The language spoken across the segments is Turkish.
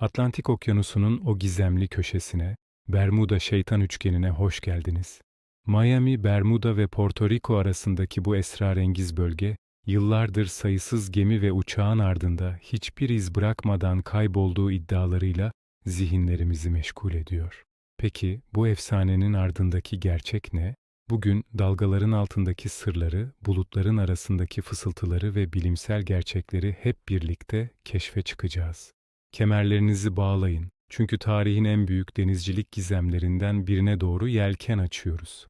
Atlantik Okyanusu'nun o gizemli köşesine, Bermuda Şeytan Üçgeni'ne hoş geldiniz. Miami, Bermuda ve Porto Rico arasındaki bu esrarengiz bölge, yıllardır sayısız gemi ve uçağın ardında hiçbir iz bırakmadan kaybolduğu iddialarıyla zihinlerimizi meşgul ediyor. Peki bu efsanenin ardındaki gerçek ne? Bugün dalgaların altındaki sırları, bulutların arasındaki fısıltıları ve bilimsel gerçekleri hep birlikte keşfe çıkacağız. Kemerlerinizi bağlayın çünkü tarihin en büyük denizcilik gizemlerinden birine doğru yelken açıyoruz.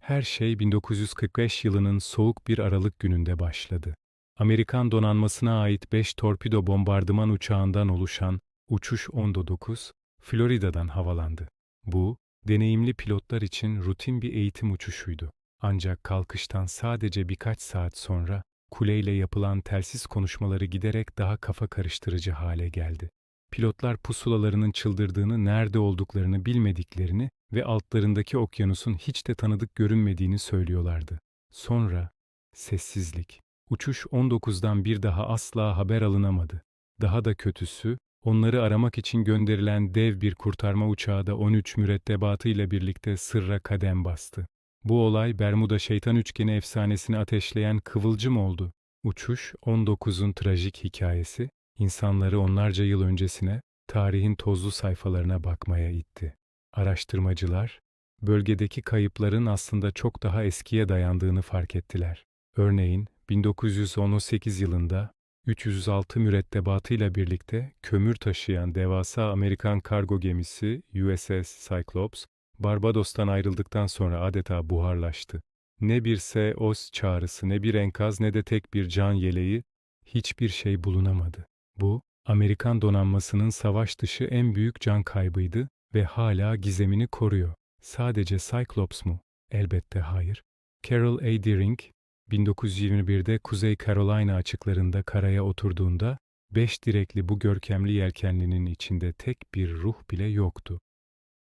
Her şey 1945 yılının soğuk bir Aralık gününde başladı. Amerikan donanmasına ait 5 torpido bombardıman uçağından oluşan Uçuş 19, Florida'dan havalandı. Bu, deneyimli pilotlar için rutin bir eğitim uçuşuydu. Ancak kalkıştan sadece birkaç saat sonra kuleyle yapılan telsiz konuşmaları giderek daha kafa karıştırıcı hale geldi. Pilotlar pusulalarının çıldırdığını, nerede olduklarını bilmediklerini ve altlarındaki okyanusun hiç de tanıdık görünmediğini söylüyorlardı. Sonra sessizlik. Uçuş 19'dan bir daha asla haber alınamadı. Daha da kötüsü, onları aramak için gönderilen dev bir kurtarma uçağı da 13 mürettebatıyla birlikte sırra kadem bastı. Bu olay Bermuda Şeytan Üçgeni efsanesini ateşleyen kıvılcım oldu. Uçuş 19'un trajik hikayesi, insanları onlarca yıl öncesine, tarihin tozlu sayfalarına bakmaya itti. Araştırmacılar, bölgedeki kayıpların aslında çok daha eskiye dayandığını fark ettiler. Örneğin 1918 yılında 306 mürettebatıyla birlikte kömür taşıyan devasa Amerikan kargo gemisi USS Cyclops, Barbados'tan ayrıldıktan sonra adeta buharlaştı. Ne bir SOS çağrısı, ne bir enkaz, ne de tek bir can yeleği, hiçbir şey bulunamadı. Bu, Amerikan donanmasının savaş dışı en büyük can kaybıydı ve hala gizemini koruyor. Sadece Cyclops mu? Elbette hayır. Carol A. Deering, 1921'de Kuzey Carolina açıklarında karaya oturduğunda, beş direkli bu görkemli yelkenlinin içinde tek bir ruh bile yoktu.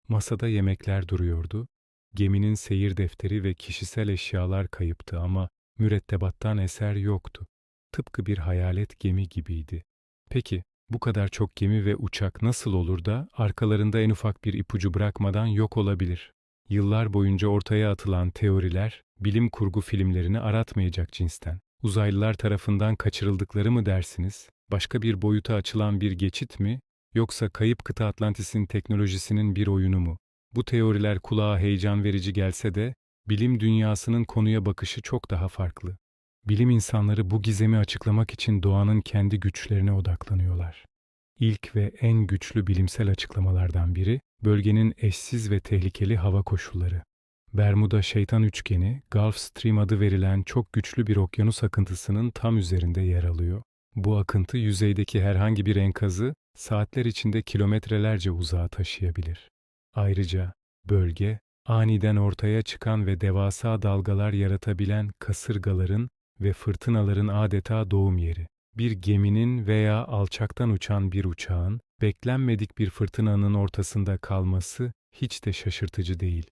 Masada yemekler duruyordu, geminin seyir defteri ve kişisel eşyalar kayıptı ama mürettebattan eser yoktu. Tıpkı bir hayalet gemi gibiydi. Peki, bu kadar çok gemi ve uçak nasıl olur da arkalarında en ufak bir ipucu bırakmadan yok olabilir? Yıllar boyunca ortaya atılan teoriler, bilim kurgu filmlerini aratmayacak cinsten. Uzaylılar tarafından kaçırıldıkları mı dersiniz? Başka bir boyuta açılan bir geçit mi? Yoksa kayıp kıta Atlantis'in teknolojisinin bir oyunu mu? Bu teoriler kulağa heyecan verici gelse de, bilim dünyasının konuya bakışı çok daha farklı. Bilim insanları bu gizemi açıklamak için doğanın kendi güçlerine odaklanıyorlar. İlk ve en güçlü bilimsel açıklamalardan biri, bölgenin eşsiz ve tehlikeli hava koşulları. Bermuda Şeytan Üçgeni, Gulf Stream adı verilen çok güçlü bir okyanus akıntısının tam üzerinde yer alıyor. Bu akıntı yüzeydeki herhangi bir enkazı saatler içinde kilometrelerce uzağa taşıyabilir. Ayrıca bölge, aniden ortaya çıkan ve devasa dalgalar yaratabilen kasırgaların ve fırtınaların adeta doğum yeri. Bir geminin veya alçaktan uçan bir uçağın, beklenmedik bir fırtınanın ortasında kalması hiç de şaşırtıcı değil.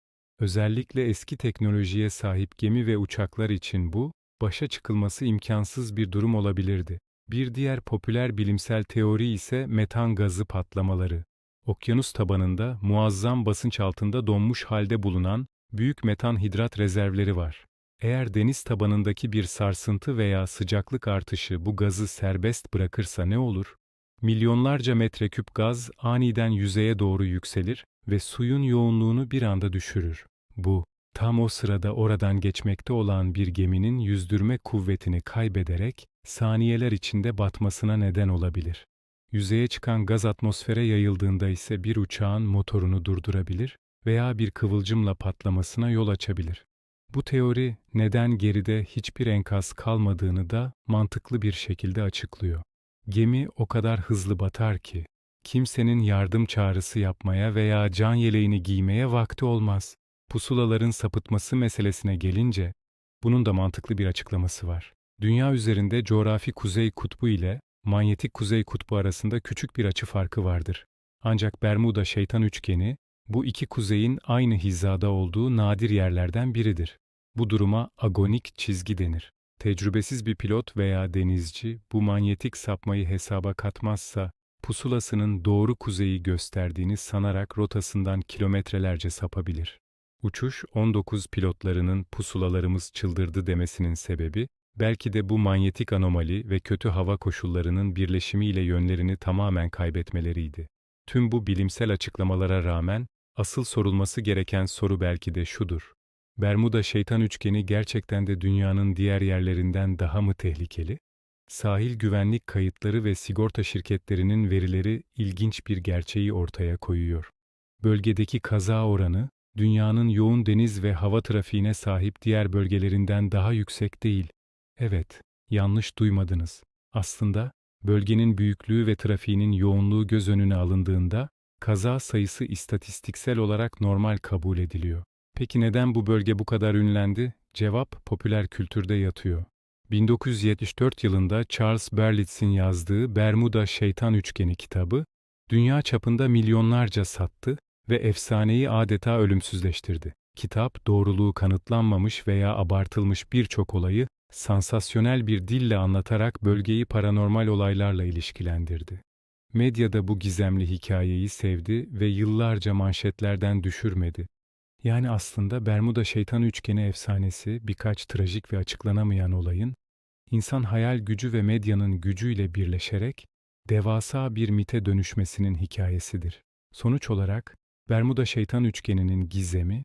Özellikle eski teknolojiye sahip gemi ve uçaklar için bu, başa çıkılması imkansız bir durum olabilirdi. Bir diğer popüler bilimsel teori ise metan gazı patlamaları. Okyanus tabanında muazzam basınç altında donmuş halde bulunan büyük metan hidrat rezervleri var. Eğer deniz tabanındaki bir sarsıntı veya sıcaklık artışı bu gazı serbest bırakırsa ne olur? Milyonlarca metreküp gaz aniden yüzeye doğru yükselir ve suyun yoğunluğunu bir anda düşürür. Bu, tam o sırada oradan geçmekte olan bir geminin yüzdürme kuvvetini kaybederek saniyeler içinde batmasına neden olabilir. Yüzeye çıkan gaz atmosfere yayıldığında ise bir uçağın motorunu durdurabilir veya bir kıvılcımla patlamasına yol açabilir. Bu teori neden geride hiçbir enkaz kalmadığını da mantıklı bir şekilde açıklıyor. Gemi o kadar hızlı batar ki kimsenin yardım çağrısı yapmaya veya can yeleğini giymeye vakti olmaz. Pusulaların sapıtması meselesine gelince bunun da mantıklı bir açıklaması var. Dünya üzerinde coğrafi kuzey kutbu ile manyetik kuzey kutbu arasında küçük bir açı farkı vardır. Ancak Bermuda şeytan üçgeni bu iki kuzeyin aynı hizada olduğu nadir yerlerden biridir. Bu duruma agonik çizgi denir. Tecrübesiz bir pilot veya denizci bu manyetik sapmayı hesaba katmazsa pusulasının doğru kuzeyi gösterdiğini sanarak rotasından kilometrelerce sapabilir. Uçuş 19 pilotlarının pusulalarımız çıldırdı demesinin sebebi, belki de bu manyetik anomali ve kötü hava koşullarının birleşimiyle yönlerini tamamen kaybetmeleriydi. Tüm bu bilimsel açıklamalara rağmen, asıl sorulması gereken soru belki de şudur. Bermuda şeytan üçgeni gerçekten de dünyanın diğer yerlerinden daha mı tehlikeli? Sahil güvenlik kayıtları ve sigorta şirketlerinin verileri ilginç bir gerçeği ortaya koyuyor. Bölgedeki kaza oranı, dünyanın yoğun deniz ve hava trafiğine sahip diğer bölgelerinden daha yüksek değil. Evet, yanlış duymadınız. Aslında, bölgenin büyüklüğü ve trafiğinin yoğunluğu göz önüne alındığında, kaza sayısı istatistiksel olarak normal kabul ediliyor. Peki neden bu bölge bu kadar ünlendi? Cevap, popüler kültürde yatıyor. 1974 yılında Charles Berlitz'in yazdığı Bermuda Şeytan Üçgeni kitabı, dünya çapında milyonlarca sattı ve efsaneyi adeta ölümsüzleştirdi. Kitap, doğruluğu kanıtlanmamış veya abartılmış birçok olayı, sansasyonel bir dille anlatarak bölgeyi paranormal olaylarla ilişkilendirdi. Medyada bu gizemli hikayeyi sevdi ve yıllarca manşetlerden düşürmedi. Yani aslında Bermuda Şeytan Üçgeni efsanesi birkaç trajik ve açıklanamayan olayın, insan hayal gücü ve medyanın gücüyle birleşerek devasa bir mite dönüşmesinin hikayesidir. Sonuç olarak, Bermuda Şeytan Üçgeni'nin gizemi,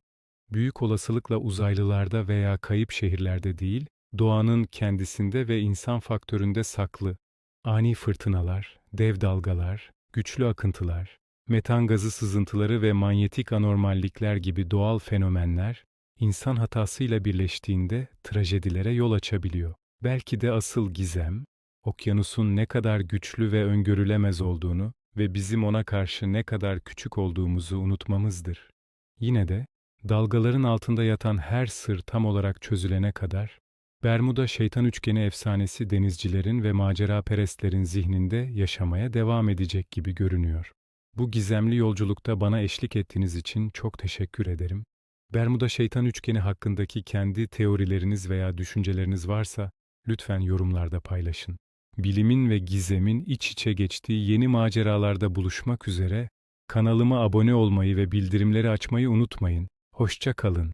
büyük olasılıkla uzaylılarda veya kayıp şehirlerde değil, doğanın kendisinde ve insan faktöründe saklı. Ani fırtınalar, dev dalgalar, güçlü akıntılar, metan gazı sızıntıları ve manyetik anormallikler gibi doğal fenomenler, insan hatasıyla birleştiğinde trajedilere yol açabiliyor. Belki de asıl gizem, okyanusun ne kadar güçlü ve öngörülemez olduğunu ve bizim ona karşı ne kadar küçük olduğumuzu unutmamızdır. Yine de, dalgaların altında yatan her sır tam olarak çözülene kadar, Bermuda Şeytan Üçgeni efsanesi denizcilerin ve macera perestlerin zihninde yaşamaya devam edecek gibi görünüyor. Bu gizemli yolculukta bana eşlik ettiğiniz için çok teşekkür ederim. Bermuda Şeytan Üçgeni hakkındaki kendi teorileriniz veya düşünceleriniz varsa lütfen yorumlarda paylaşın. Bilimin ve gizemin iç içe geçtiği yeni maceralarda buluşmak üzere kanalıma abone olmayı ve bildirimleri açmayı unutmayın. Hoşça kalın.